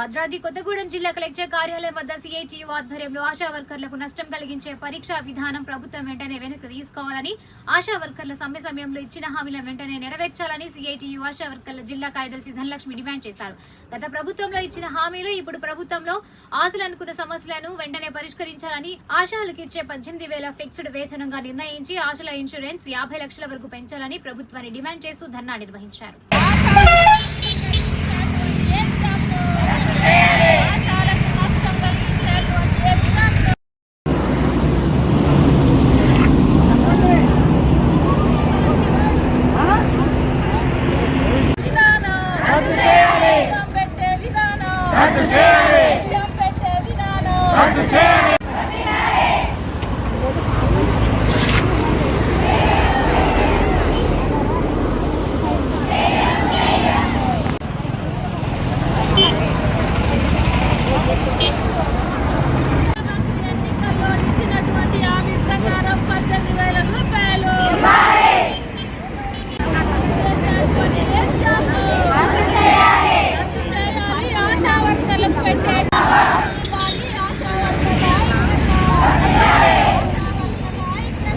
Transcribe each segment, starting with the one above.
భద్రాద్రి కొత్తగూడెం జిల్లా కలెక్టర్ కార్యాలయం వద్ద సిఐటియు ఆధ్వర్యంలో ఆశా వర్కర్లకు నష్టం కలిగించే పరీక్షా విధానం ప్రభుత్వం వెంటనే వెనక్కి తీసుకోవాలని ఆశా వర్కర్ల సమ్మె సమయంలో ఇచ్చిన హామీలను వెంటనే నెరవేర్చాలని సిఐటియు ఆశా వర్కర్ల జిల్లా కార్యదర్శి ధనలక్ష్మి డిమాండ్ చేశారు. గత ప్రభుత్వంలో ఇచ్చిన హామీలు ఇప్పుడు ప్రభుత్వంలో ఆశలు అనుకున్న సమస్యలను వెంటనే పరిష్కరించాలని ఆశాలకు ఇచ్చే పద్దెనిమిది వేల ఫిక్స్డ్ వేతనంగా నిర్ణయించి ఆశల ఇన్సూరెన్స్ యాభై లక్షల వరకు పెంచాలని ప్రభుత్వాన్ని డిమాండ్ చేస్తూ ధర్నా నిర్వహించారు విధానం రద్దు చేయాలి పెట్టే విధానం రద్దు చేయాలి పెట్టే విధానం రద్దు చేయాలి ఎన్నికల్లో ఇచ్చినటువంటి హామీ ప్రకారం పద్దెనిమిది వేల రూపాయలు చేసినటువంటి ఎగ్జామ్లు రద్దు చేయాలి. రద్దు చేయాలి. ఆశా వర్కర్లకు పెట్టే ఇవ్వాలి. ఆశా వర్కర్ల ఐక్యత. ఆశా వర్కర్ల ఐక్యత.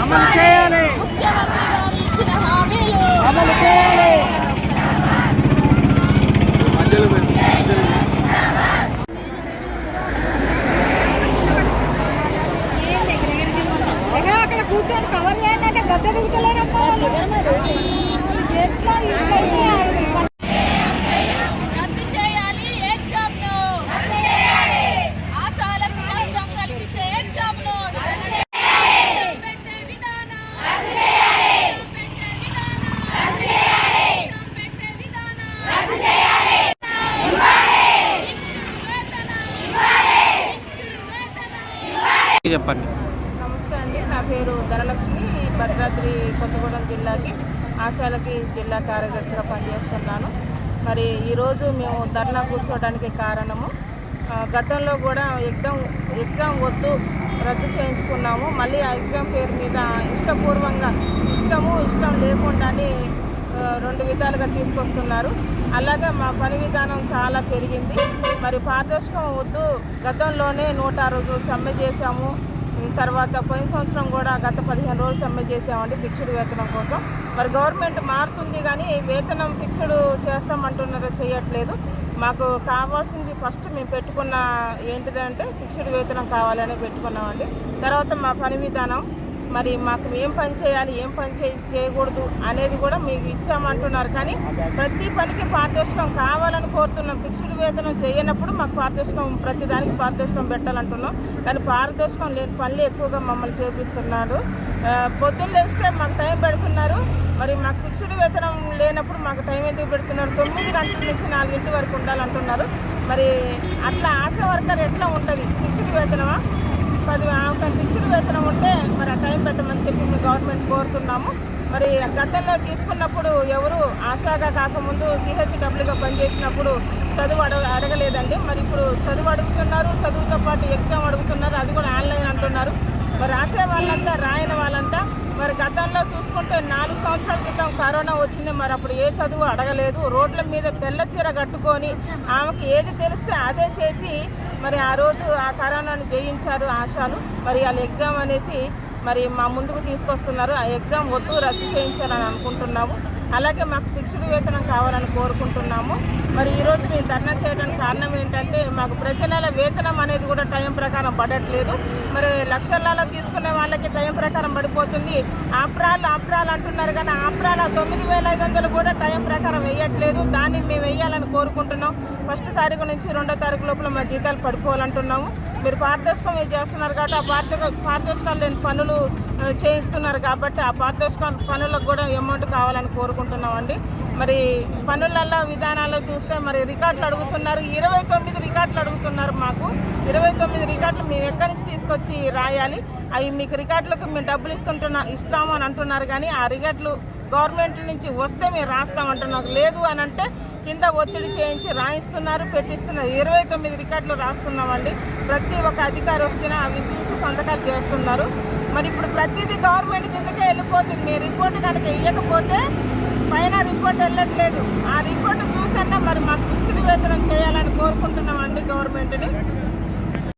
అమలు చేయాలి ముఖ్యమంత్రి గారు ఇచ్చిన హామీలు అమలు చేయాలి అక్కడ కూర్చొని కవర్ చేయాలంటే గద్ద దిగుతలేరమ్మా ఎట్లా విధానం. చెప్పండి. పేరు ధనలక్ష్మి భద్రాద్రి కొత్తగూడెం జిల్లాకి ఆశాలకి జిల్లా కార్యదర్శిగా పనిచేస్తున్నాను. మరి ఈరోజు మేము ధర్నా కూర్చోవడానికి కారణము గతంలో కూడా ఎగ్జామ్ ఎగ్జామ్ వద్దు రద్దు చేయించుకున్నాము. మళ్ళీ ఆ ఎగ్జామ్ పేరు మీద ఇష్టపూర్వంగా ఇష్టము ఇష్టం లేకుండానే రెండు విధాలుగా తీసుకొస్తున్నారు. అలాగే మా పని విధానం చాలా పెరిగింది. మరి పారదర్శకం వద్దు గతంలోనే నూట రోజులు సమ్మె చేశాము. తర్వాత పోయిన సంవత్సరం కూడా గత పదిహేను రోజులు సమ్మె చేసామండి ఫిక్స్డ్ వేతనం కోసం. మరి గవర్నమెంట్ మారుతుంది కానీ వేతనం ఫిక్స్డ్ చేస్తామంటున్నారు చేయట్లేదు. మాకు కావాల్సింది ఫస్ట్ మేము పెట్టుకున్న ఏంటిదంటే ఫిక్స్డ్ వేతనం కావాలని పెట్టుకున్నామండి. తర్వాత మా పని విధానం మరి మాకు ఏం పని చేయాలి ఏం పని చే చేయకూడదు అనేది కూడా మీకు ఇచ్చామంటున్నారు. కానీ ప్రతి పనికి పారితోషికం కావాలని కోరుతున్నాం ఫిక్స్డ్ వేతనం చేయనప్పుడు మాకు పారితోషికం ప్రతి దానికి పారితోషికం పెట్టాలంటున్నాం. కానీ పారదర్శకం లేని పనులు ఎక్కువగా మమ్మల్ని చేపిస్తున్నారు. పొద్దున్న లేస్తే మాకు టైం పెడుతున్నారు. మరి మాకు ఫిక్స్డ్ వేతనం లేనప్పుడు మాకు టైం ఎందుకు పెడుతున్నారు? తొమ్మిది గంటల నుంచి నాలుగింటి వరకు ఉండాలంటున్నారు. మరి అట్లా ఆశా వర్కర్ ఎట్లా ఉంటుంది? ఫిక్స్డ్ వేతనమా? వేతనం ఉంటే మరి ఆ టైం పెట్టమని చెప్పి మేము గవర్నమెంట్ కోరుతున్నాము. మరి గతంలో తీసుకున్నప్పుడు ఎవరు ఆశాగా కాకముందు సిహెచ్డబ్ల్యూగా పనిచేసినప్పుడు చదువు అడగ అడగలేదండి. మరి ఇప్పుడు చదువు అడుగుతున్నారు చదువుతో పాటు ఎగ్జామ్ అడుగుతున్నారు అది కూడా ఆన్లైన్ అంటున్నారు. మరి రాసే వాళ్ళంతా రాయని వాళ్ళంతా మరి గతంలో చూసుకుంటే నాలుగు సంవత్సరాల క్రితం కరోనా వచ్చింది. మరి అప్పుడు ఏ చదువు అడగలేదు. రోడ్ల మీద తెల్ల చీర కట్టుకొని ఆమెకి ఏది తెలిస్తే అదే చేసి మరి ఆ రోజు ఆ కరోనాను జయించారు ఆశాలు. మరి వాళ్ళ ఎగ్జామ్ అనేసి మరి మా ముందుకు తీసుకొస్తున్నారు. ఆ ఎగ్జామ్ వద్దు రద్దు చేయించాలని అనుకుంటున్నాము. అలాగే మాకు ఫిక్స్డ్ వేతనం కావాలని కోరుకుంటున్నాము. మరి ఈరోజు మేము ధర్నా చేయడానికి కారణం ఏంటంటే మాకు ప్రతి నెల వేతనం అనేది కూడా టైం ప్రకారం పడట్లేదు. మరి లక్షలలో తీసుకునే వాళ్ళకి టైం ప్రకారం పడిపోతుంది. ఆప్రాలు ఆప్రాలు అంటున్నారు కానీ ఆప్రాల తొమ్మిది వేల ఐదు వందలు కూడా టైం ప్రకారం వేయట్లేదు. దాన్ని మేము వేయాలని కోరుకుంటున్నాం. ఫస్ట్ తారీఖు నుంచి రెండో తారీఖు లోపల మా జీతాలు పడిపోవాలంటున్నాము. మీరు పారదర్శకం చేస్తున్నారు కాబట్టి ఆ పారదర్శక పారదర్శకాలు లేని పనులు చేయిస్తున్నారు కాబట్టి ఆ పారదర్శక పనులకు కూడా అమౌంట్ కావాలని కోరుకుంటున్నామండి. మరి పనులలో విధానాల్లో చూస్తే మరి రికార్డులు అడుగుతున్నారు. ఇరవై తొమ్మిది రికార్డులు అడుగుతున్నారు మాకు. ఇరవై తొమ్మిది రికార్డులు మేము ఎక్కడి నుంచి తీసుకొచ్చి రాయాలి? అవి మీకు రికార్డులకు మేము డబ్బులు ఇస్తుంటున్నా ఇస్తాము అని అంటున్నారు కానీ ఆ రికార్డులు గవర్నమెంట్ నుంచి వస్తే మేము రాస్తామంటున్నారు. లేదు అని అంటే కింద ఒత్తిడి చేయించి రాయిస్తున్నారు పెట్టిస్తున్నారు. ఇరవై తొమ్మిది రికార్డులు రాస్తున్నామండి. ప్రతి ఒక్క అధికారి వచ్చినా అవి చూసి సంతకాలు చేస్తున్నారు. మరి ఇప్పుడు ప్రతిదీ గవర్నమెంట్ కిందకే వెళ్ళిపోతుంది. మీ రిపోర్ట్ కనుక ఇవ్వకపోతే పైన రిపోర్ట్ వెళ్ళట్లేదు. ఆ రిపోర్ట్ చూసన్నా మరి మాకు ఫిక్స్డ్ వేతనం చేయాలని కోరుకుంటున్నామండి గవర్నమెంట్ని.